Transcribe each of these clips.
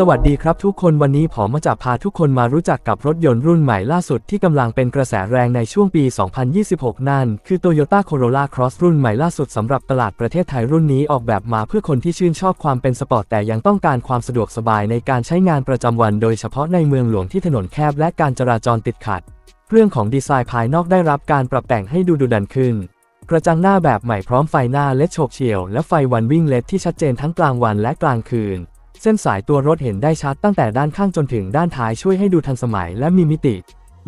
สวัสดีครับทุกคนวันนี้ผมมาจะพาทุกคนมารู้จักกับรถยนต์รุ่นใหม่ล่าสุดที่กำลังเป็นกระแสแรงในช่วงปี 2026 นั่น คือ Toyota Corolla Cross รุ่นใหม่ล่าสุดสำหรับตลาดประเทศไทยรุ่นนี้ออกแบบมาเพื่อคนที่ชื่นชอบความเป็นสปอร์ตแต่ยังต้องการความสะดวกสบายในการใช้งานประจำวัน โดยเฉพาะในเมืองหลวงที่ถนนแคบและการจราจรติดขัด เรื่องของดีไซน์ภายนอกได้รับการปรับแต่งให้ดูดุดันขึ้นกระจังหน้าแบบใหม่พร้อมไฟหน้าเลดโฉบเฉี่ยวและไฟวันวิ่งเลดที่ชัดเจนทั้งกลางวันและกลางคืน เส้นสายตัวรถเห็นได้ชัดตั้งแต่ด้านข้างจนถึงด้านท้ายช่วยให้ดูทันสมัยและมีมิติ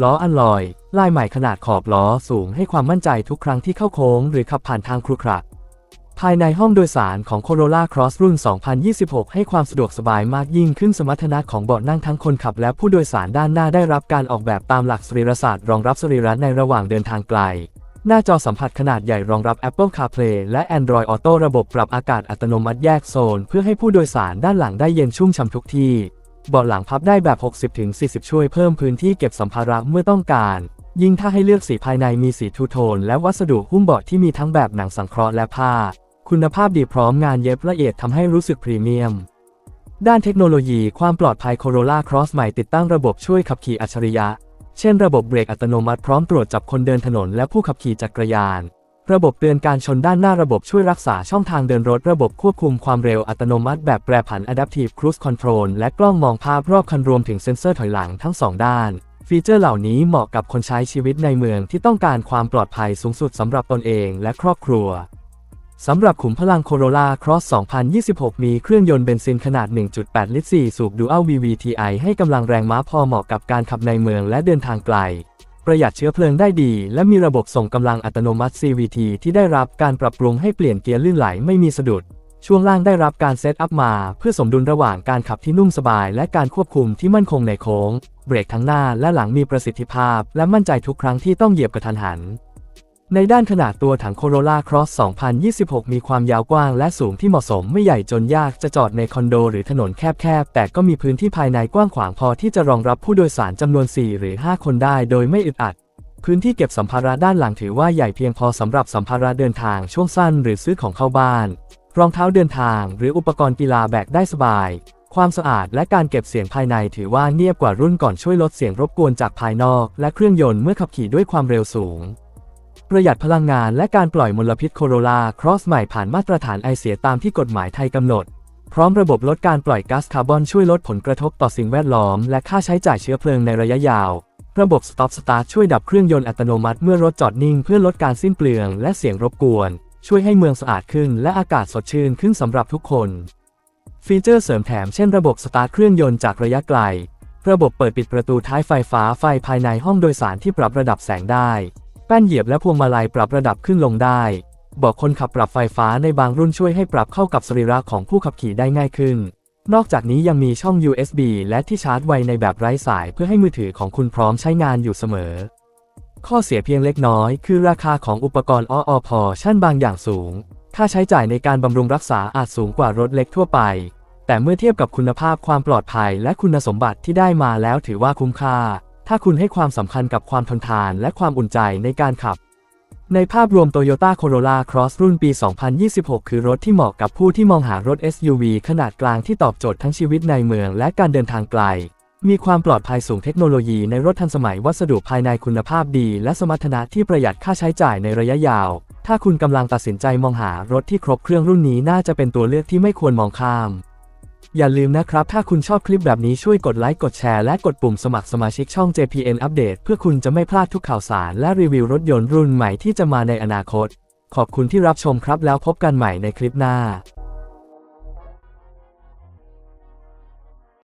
ล้ออัลลอย ลายใหม่ขนาดขอบล้อสูงให้ความมั่นใจทุกครั้งที่เข้าโค้งหรือขับผ่านทางครุขระภายในห้องโดยสารของ Corolla Cross รุ่น 2026 ให้ความสะดวกสบายมากยิ่งขึ้นสมรรถนะของเบาะนั่งทั้งคนขับและผู้โดยสารด้านหน้าได้รับการออกแบบตามหลักสรีรศาสตร์รองรับสรีระในระหว่างเดินทางไกล หน้าจอสัมผัสขนาดใหญ่รองรับ Apple CarPlay และ Android Auto ระบบปรับอากาศอัตโนมัติแยกโซน เพื่อให้ผู้โดยสารด้านหลังได้เย็นชุ่มฉ่ำทุกที่ เบาะหลังพับได้แบบ 60-40 ช่วยเพิ่มพื้นที่เก็บสัมภาระเมื่อต้องการ ยิ่งถ้าให้เลือกสีภายในมีสีทูโทน และวัสดุหุ้มเบาะที่มีทั้งแบบหนังสังเคราะห์และผ้า คุณภาพดีพร้อมงานเย็บละเอียดทำให้รู้สึกพรีเมียมด้านเทคโนโลยีความปลอดภัย Corolla Cross ใหม่ติดตั้งระบบช่วยขับขี่อัจฉริยะ เช่นระบบเบรกอัตโนมัติพร้อมตรวจจับคนเดินถนนและผู้ขับขี่จักรยาน ระบบเตือนการชนด้านหน้าระบบช่วยรักษาช่องทางเดินรถ ระบบควบคุมความเร็วอัตโนมัติแบบแปรผัน Adaptive Cruise Control และกล้องมองภาพรอบคันรวมถึงเซ็นเซอร์ถอยหลังทั้งสองด้านฟีเจอร์เหล่านี้เหมาะกับคนใช้ชีวิตในเมืองที่ต้องการความปลอดภัยสูงสุดสำหรับตนเองและครอบครัว สำหรับขุมพลัง Corolla Cross 2026 มีเครื่องยนต์เบนซินขนาด 1.8 ลิตร 4 สูบ Dual VVTi ให้กำลังแรงม้าพอเหมาะกับการขับในเมืองและเดินทางไกล ประหยัดเชื้อเพลิงได้ดี และมีระบบส่งกำลังอัตโนมัติ CVT ที่ได้รับการปรับปรุงให้เปลี่ยนเกียร์ลื่นไหลไม่มีสะดุด ช่วงล่างได้รับการเซตอัพมา เพื่อสมดุลระหว่างการขับที่นุ่มสบาย และการควบคุมที่มั่นคงในโค้ง เบรกทั้งหน้าและหลังมีประสิทธิภาพ และมั่นใจทุกครั้งที่ต้องเหยียบกระทันหัน ในด้านขนาดตัวถัง Corolla Cross 2026 มีความยาวกว้างและสูงที่เหมาะสมไม่ใหญ่จนยากจะจอดในคอนโดหรือถนนแคบๆ แต่ก็มีพื้นที่ภายในกว้างขวางพอที่จะรองรับผู้โดยสารจำนวน 4 หรือ 5 คนได้โดยไม่อึดอัด พื้นที่เก็บสัมภาระด้านหลังถือว่าใหญ่เพียงพอสำหรับสัมภาระเดินทางช่วงสั้นหรือซื้อของเข้าบ้าน รองเท้าเดินทาง หรืออุปกรณ์กีฬาแบกได้สบาย ความสะอาดและการเก็บเสียงภายในถือว่าเนียบกว่ารุ่นก่อนช่วยลดเสียงรบกวนจากภายนอก และเครื่องยนต์เมื่อขับขี่ด้วยความเร็วสูง ประหยัดพลังงานและการปล่อยมลพิษโคโรลาครอสใหม่ผ่านมาตรฐานไอเสียตามที่กฎหมายไทยกำหนด พร้อมระบบลดการปล่อยก๊าซคาร์บอนช่วยลดผลกระทบต่อสิ่งแวดล้อม และค่าใช้จ่ายเชื้อเพลิงในระยะยาว ระบบ Stop Start ช่วยดับเครื่องยนต์อัตโนมัติเมื่อรถจอดนิ่งเพื่อลดการสิ้นเปลืองและเสียงรบกวน ช่วยให้เมืองสะอาดขึ้น และอากาศสดชื่นขึ้นสำหรับทุกคน ฟีเจอร์เสริมแถมเช่นระบบสตาร์ทเครื่องยนต์จากระยะไกล ระบบเปิดปิดประตูท้ายไฟฟ้าไฟภายในห้องโดยสารที่ปรับระดับแสงได้ แป้นเหยียบและพวงมาลัยปรับระดับขึ้นลงได้เบอกคนขับปรับไฟฟ้าในบางรุ่นช่วยให้ปรับเข้ากับสรีระของผู้ขับขี่ได้ง่ายขึ้น นอกจากนี้ยังมีช่อง USB และที่ชาร์จไวในแบบไร้สายเพื่อให้มือถือของคุณพร้อมใช้งานอยู่เสมอ ข้อเสียเพียงเล็กน้อย คือราคาของอุปกรณ์ออพอชั่นบางอย่างสูง ค่าใช้จ่ายในการบำรุงรักษาอาจสูงกว่ารถเล็กทั่วไป แต่เมื่อเทียบกับคุณภาพความปลอดภัยและคุณสมบัติที่ได้มาแล้วถือว่าคุ้มค่า ถ้าคุณให้ความสำคัญกับความทนทานและความอุ่นใจในการขับ ในภาพรวม Toyota Corolla Cross รุ่นปี 2026 คือรถที่เหมาะกับผู้ที่มองหารถ SUV ขนาดกลางที่ตอบโจทย์ทั้งชีวิตในเมืองและการเดินทางไกล มีความปลอดภัยสูงเทคโนโลยีในรถทันสมัยวัสดุภายในคุณภาพดี และสมรรถนะที่ประหยัดค่าใช้จ่ายในระยะยาว ถ้าคุณกำลังตัดสินใจมองหารถที่ครบเครื่องรุ่นนี้น่าจะเป็นตัวเลือกที่ไม่ควรมองข้าม อย่าลืมนะครับ ถ้าคุณชอบคลิปแบบนี้ช่วยกดไลค์ กดแชร์ และกดปุ่มสมัครสมาชิกช่อง JPN Update เพื่อคุณจะไม่พลาดทุกข่าวสารและรีวิวรถยนต์รุ่นใหม่ที่จะมาในอนาคต ขอบคุณที่รับชมครับแล้วพบกันใหม่ในคลิปหน้า